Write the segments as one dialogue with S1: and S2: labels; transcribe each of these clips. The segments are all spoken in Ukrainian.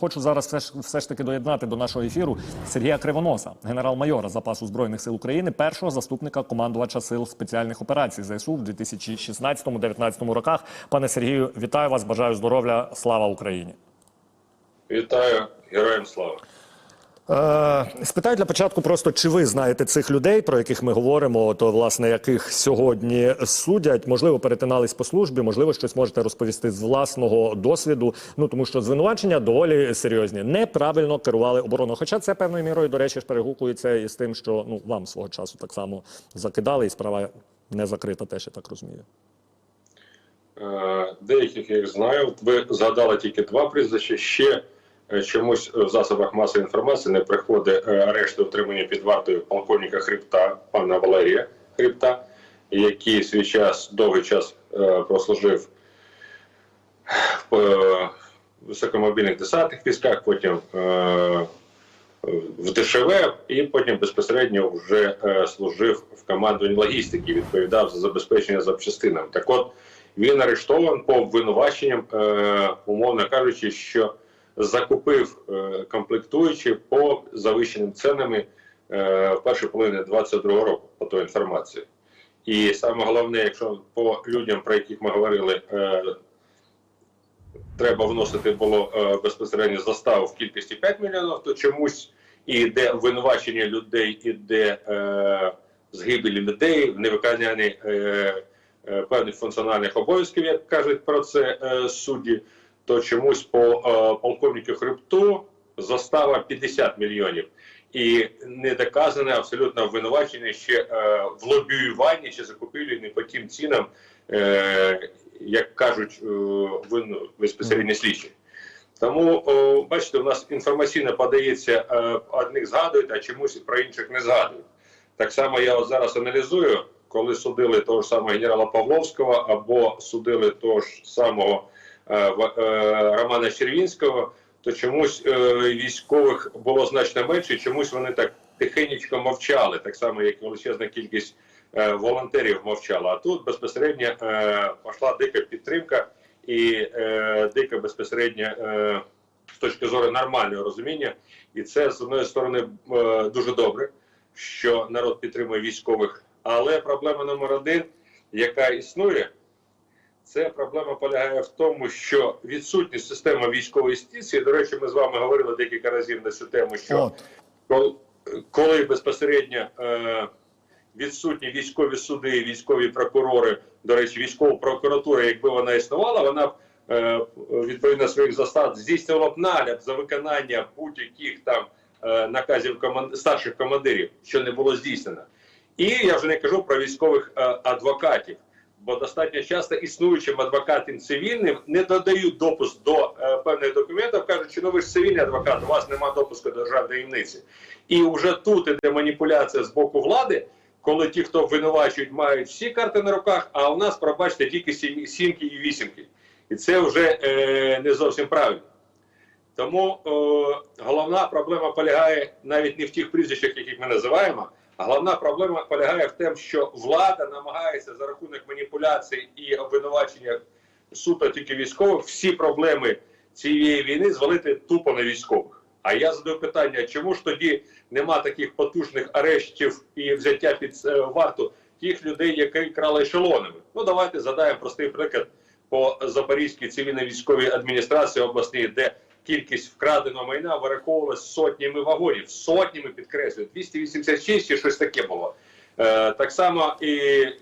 S1: Хочу зараз все ж, все ж таки доєднати до нашого ефіру Сергія Кривоноса, генерал-майора запасу збройних сил України, першого заступника командувача сил спеціальних операцій ЗСУ в 2016-2019 роках. Пане Сергію, вітаю вас! Бажаю здоров'я! Слава Україні!
S2: Вітаю, героям слава.
S1: Е, спитаю для початку просто, чи ви знаєте цих людей, про яких ми говоримо, то власне яких сьогодні судять, можливо, перетинались по службі, можливо, щось можете розповісти з власного досвіду. Ну тому що звинувачення доволі серйозні. Неправильно керували обороною. Хоча це певною мірою, до речі, ж перегукується із тим, що ну вам свого часу так само закидали, і справа не закрита, теж я так розумію.
S2: Е, Деяких я їх знаю. Ви згадали тільки два прізвища. Ще чомусь в засобах масової інформації не приходить е, арешт утримання під вартою полковника Хребта, пана Валерія Хребта, який свій час довгий час е, прослужив в е, високомобільних десантних військах, потім е, в ДШВ, і потім безпосередньо вже е, служив в командуванні логістики, відповідав за забезпечення запчастинами. Так от він арештований по обвинуваченням, е, умовно кажучи, що закупив е, комплектуючі по завищеним ценами е, в першій половині 22 року, по той інформації. І саме головне, якщо по людям, про яких ми говорили, е, треба вносити було безпосередньо заставу в кількості 5 мільйонів, то чомусь іде обвинувачення людей, іде е, згибелі людей, в невиконанні е, певних функціональних обов'язків, як кажуть про це судді, то чомусь по е, полковнику Хребту застава 50 мільйонів. І не доказане абсолютно обвинувачення ще е, в лобіюванні чи закупівлі не по тим цінам, е, як кажуть е, вин, безпосередньо слідчі. Тому, о, бачите, у нас інформаційно подається, е, одних згадують, а чомусь про інших не згадують. Так само я от зараз аналізую, коли судили того ж самого генерала Павловського або судили того ж самого е, е, Романа Червінського, то чомусь е, військових було значно менше, чомусь вони так тихенечко мовчали, так само, як величезна кількість е, волонтерів мовчала. А тут безпосередньо е, пішла дика підтримка і е, дика безпосередньо е, з точки зору нормального розуміння. І це з одної сторони е, дуже добре, що народ підтримує військових. Але проблема номер один, яка існує, це проблема полягає в тому, що відсутність системи військової юстиції, до речі, ми з вами говорили декілька разів на цю тему, що коли, коли безпосередньо е, відсутні військові суди, військові прокурори, до речі, військова прокуратура, якби вона існувала, вона б е, відповідно своїх засад здійснювала б нагляд за виконання будь-яких там е, наказів команд... старших командирів, що не було здійснено. І я вже не кажу про військових е, адвокатів. Бо достатньо часто існуючим адвокатам цивільним не додають допуск до е, певних документів, кажуть, що ну ви ж цивільний адвокат, у вас немає допуску до державної таємниці. І вже тут іде маніпуляція з боку влади, коли ті, хто обвинувачують, мають всі карти на руках, а у нас, пробачте, тільки сім- сімки і вісімки. І це вже е, не зовсім правильно. Тому е, головна проблема полягає навіть не в тих прізвищах, яких ми називаємо, головна проблема полягає в тому, що влада намагається за рахунок маніпуляцій і обвинувачення суто тільки військових всі проблеми цієї війни звалити тупо на військових. А я задаю питання, чому ж тоді нема таких потужних арештів і взяття під е, варту тих людей, які крали ешелонами? Ну давайте задаємо простий приклад по Запорізькій цивільно-військовій адміністрації обласній, де кількість вкраденого майна вираховувалась сотнями вагонів, сотнями підкреслюю, 286 чи щось таке було. Е, так само і е,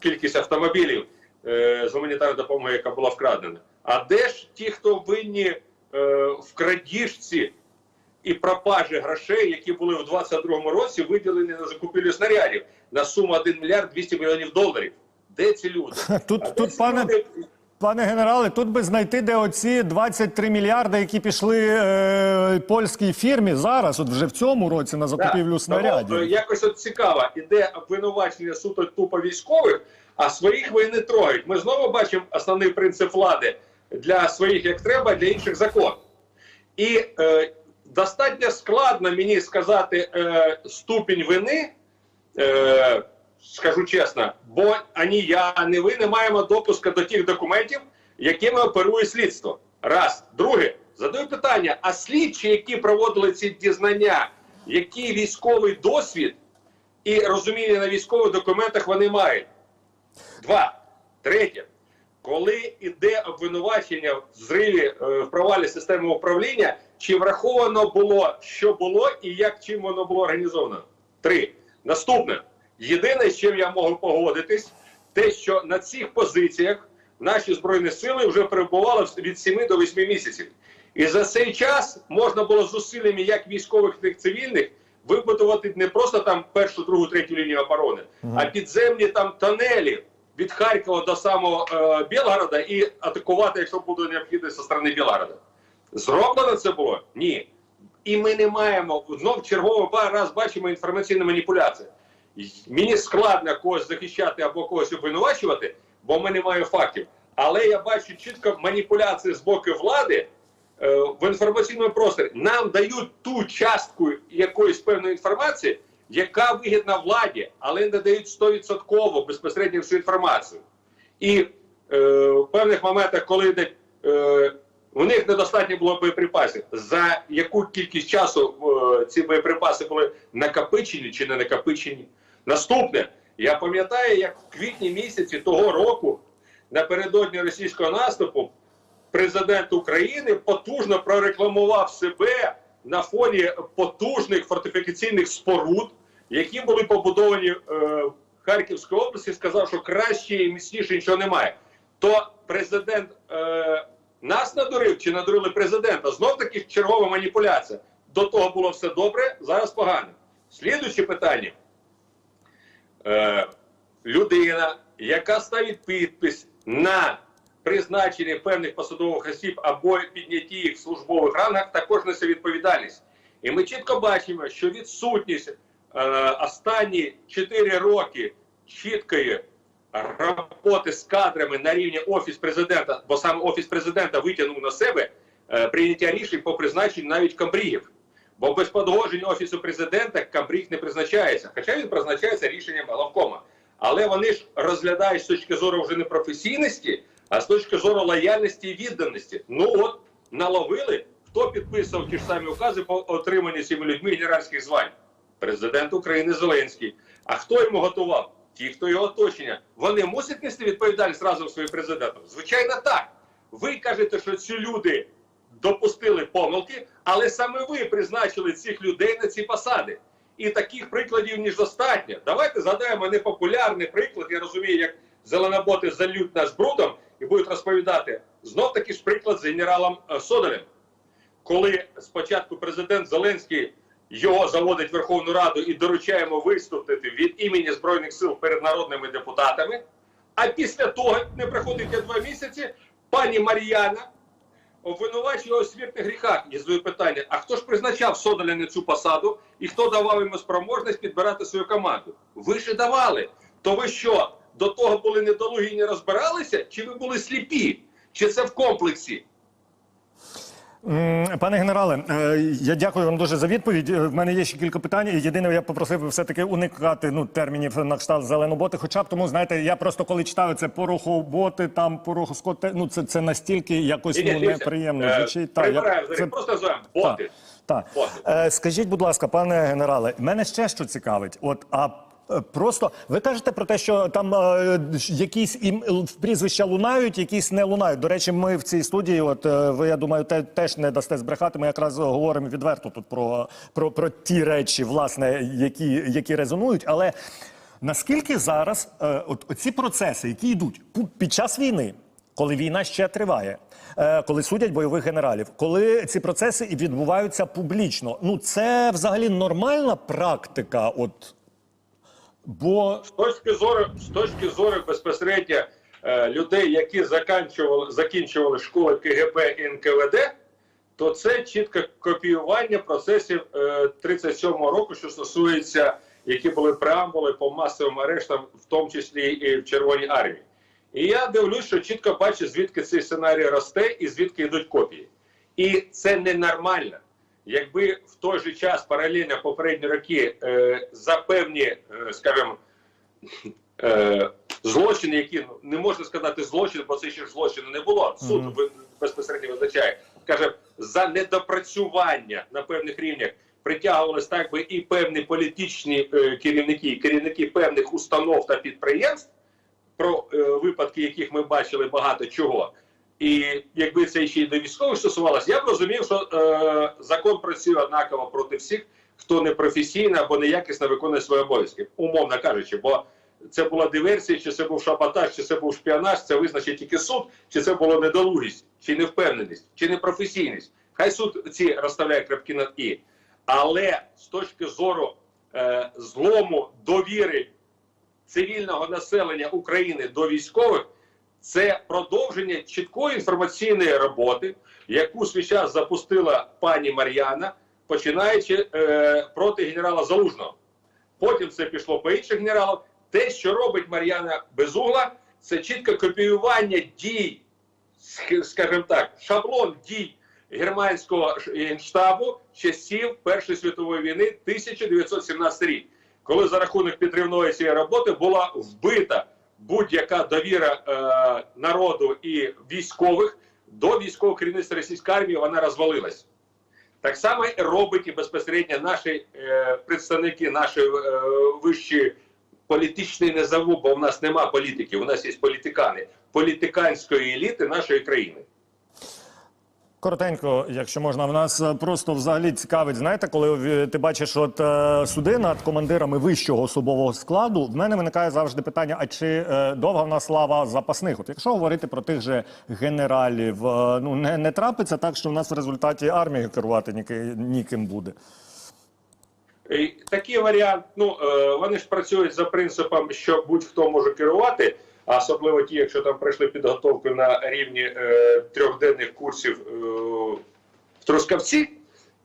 S2: кількість автомобілів е, з гуманітарною допомогою, яка була вкрадена. А де ж ті, хто винні е, в крадіжці і пропажі грошей, які були в 22-му році виділені на закупівлю снарядів на суму 1 мільярд 200 мільйонів доларів? Де ці люди?
S1: тут,
S2: А
S1: тут пане.
S2: люди?
S1: Пане генерале, тут би знайти, де оці 23 мільярди, які пішли е, польській фірмі зараз, от вже в цьому році на закупівлю
S2: Так.
S1: снарядів.
S2: Тому, е, якось от цікаво, іде обвинувачення суто тупо військових, а своїх ви не трогають. Ми знову бачимо основний принцип влади для своїх як треба, для інших закон. І е, достатньо складно мені сказати е, ступінь вини. Е, скажу чесно, бо ані я, ані ви не маємо допуску до тих документів, якими оперує слідство. Раз. Друге, Задаю питання: а слідчі, які проводили ці дізнання, який військовий досвід і розуміння на військових документах вони мають? Два. Третє. Коли йде обвинувачення в зриві е, в провалі системи управління, чи враховано було, що було і як чим воно було організовано? Три. Наступне. Єдине, з чим я можу погодитись, те, що на цих позиціях наші збройні сили вже перебували від 7 до 8 місяців. І за цей час можна було зусиллями як військових, так і цивільних вибудувати не просто там першу, другу, третю лінію оборони, а підземні там тонелі від Харкова до самого е, Білгорода і атакувати, якщо буде необхідність зі сторони Білгорода. Зроблено це було? Ні. І ми не маємо знов черговий раз бачимо інформаційну маніпуляцію. Мені складно когось захищати або когось обвинувачувати, бо в мене немає фактів. Але я бачу чітко маніпуляції з боку влади е, в інформаційному просторі. Нам дають ту частку якоїсь певної інформації, яка вигідна владі, але не дають 100% безпосередньо всю інформацію. І е, в певних моментах, коли е, у них недостатньо було боєприпасів, за яку кількість часу е, ці боєприпаси були накопичені чи не накопичені. Наступне, я пам'ятаю, як в квітні місяці того року, напередодні російського наступу, президент України потужно прорекламував себе на фоні потужних фортифікаційних споруд, які були побудовані е, в Харківській області, сказав, що краще і міцніше нічого немає. То президент е, нас надурив чи надурили президента? Знов таки чергова маніпуляція. До того було все добре, зараз погано. Слідуюче питання. Е, людина, яка ставить підпис на призначення певних посадових осіб або піднятті їх в службових рангах, також несе відповідальність. І ми чітко бачимо, що відсутність е, останні 4 роки чіткої роботи з кадрами на рівні офіс президента, бо саме офіс президента витягнув на себе е, прийняття рішень по призначенню навіть камбрігів. Бо без погодження офісу президента камбріг не призначається, хоча він призначається рішенням головкома. Але вони ж розглядають з точки зору вже не професійності, а з точки зору лояльності і відданості. Ну от наловили, хто підписував ті ж самі укази по отриманню цими людьми генеральських звань. Президент України Зеленський. А хто йому готував? Ті, хто його оточення. Вони мусять нести відповідальність разом своїм президентом? Звичайно, так. Ви кажете, що ці люди допустили помилки, але саме ви призначили цих людей на ці посади. І таких прикладів ніж достатньо. Давайте згадаємо непопулярний приклад. Я розумію, як зеленоботи залють нас брудом і будуть розповідати знов таки ж приклад з генералом е, Содолем. Коли спочатку президент Зеленський його заводить в Верховну Раду і доручає йому виступити від імені Збройних сил перед народними депутатами. А після того не проходить два місяці, пані Мар'яна обвинувачує у смертних гріхах. І задаю питання: а хто ж призначав Содоля на цю посаду і хто давав йому спроможність підбирати свою команду? Ви ж давали. То ви що, до того були недолугі і не розбиралися? Чи ви були сліпі? Чи це в комплексі?
S1: Пане генерале, е, я дякую вам дуже за відповідь. Е, В мене є ще кілька питань. Єдине, я попросив би все-таки уникати ну, термінів на кшталт зеленоботи. Хоча б тому, знаєте, я просто коли читаю це порохоботи, там порохоскоти, ну це, це настільки якось ну, неприємно
S2: е,
S1: звучить. Та, я-
S2: взагалі, просто називаємо боти.
S1: Так. Скажіть, будь ласка, пане генерале, мене ще що цікавить. От а просто ви кажете про те, що там е, якісь ім, прізвища лунають, якісь не лунають. До речі, ми в цій студії, от е, ви я думаю, те, теж не дасте збрехати. Ми якраз говоримо відверто тут про, про, про ті речі, власне, які, які резонують. Але наскільки зараз е, от ці процеси, які йдуть під час війни, коли війна ще триває, е, коли судять бойових генералів, коли ці процеси відбуваються публічно, ну це взагалі нормальна практика. От бо
S2: З точки зору, з точки зору безпосередньо е, людей, які закінчували, закінчували школи КГБ і НКВД, то це чітке копіювання процесів е, 37-го року, що стосується, які були преамбули по масовим арештам, в тому числі і в Червоній армії. І я дивлюсь, що чітко бачу, звідки цей сценарій росте і звідки йдуть копії. І це ненормально. Якби в той же час паралельно попередні роки е, за певні, е, скажімо, е, злочини, які ну, не можна сказати злочин, бо це ще ж злочину не було. Суд ви- безпосередньо визначає. скажімо, за недопрацювання на певних рівнях притягувалися так би і певні політичні е, керівники, і керівники певних установ та підприємств, про е, випадки, яких ми бачили багато чого. І якби це ще й до військових стосувалося, я б розумів, що е, закон працює однаково проти всіх, хто непрофесійно або неякісно виконує свої обов'язки, умовно кажучи, бо це була диверсія, чи це був шабатаж, чи це був шпіонаж, це визначить тільки суд, чи це було недолугість, чи невпевненість, чи непрофесійність. Хай суд ці розставляє крапки над і. Але з точки зору е, злому довіри цивільного населення України до військових, це продовження чіткої інформаційної роботи, яку свій час запустила пані Мар'яна, починаючи е, проти генерала Залужного. Потім це пішло по інших генералів. Те, що робить Мар'яна Безугла, це чітке копіювання дій, ск- скажімо так, шаблон дій германського ш- генштабу часів Першої світової війни 1917 рік, коли за рахунок підривної цієї роботи була вбита будь-яка довіра е, народу і військових до військового керівництва російської армії, вона розвалилась. Так само робить і безпосередньо наші е, представники нашої е, вищої політичної незаву, бо в нас нема політики, у нас є політикани, політиканської еліти нашої країни.
S1: Коротенько, якщо можна, в нас е, просто взагалі цікавить. Знаєте, коли ти бачиш от е, суди над командирами вищого особового складу, в мене виникає завжди питання: а чи е, довга в нас слава запасних? От якщо говорити про тих же генералів, е, ну не, не трапиться так, що в нас в результаті армії керувати ніки, ніким буде.
S2: Такий варіант, ну е, вони ж працюють за принципом, що будь-хто може керувати, а особливо ті, якщо там пройшли підготовку на рівні е, трьохденних курсів е, в Трускавці,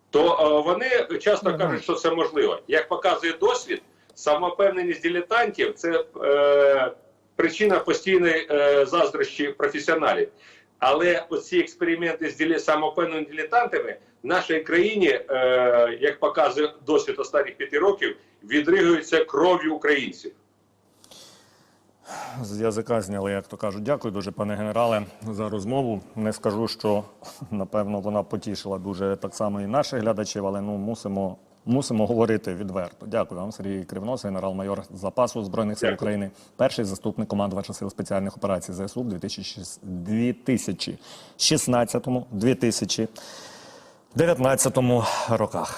S2: то е, вони часто кажуть, що це можливо. Як показує досвід, самопевненість дилетантів це е, причина постійної е, заздрощі професіоналів. Але оці експерименти з ділі- самопевними дилетантами в нашій країні, е, як показує досвід останніх п'яти років, відригуються кров'ю українців.
S1: З язика зняли, як то кажуть. Дякую дуже, пане генерале, за розмову. Не скажу, що напевно вона потішила дуже так само і наших глядачів, але ну мусимо. Мусимо говорити відверто. Дякую вам, Сергій Кривнос, генерал-майор запасу збройних сил України, перший заступник командувача сил спеціальних операцій ЗСУ в 2016-2019 роках.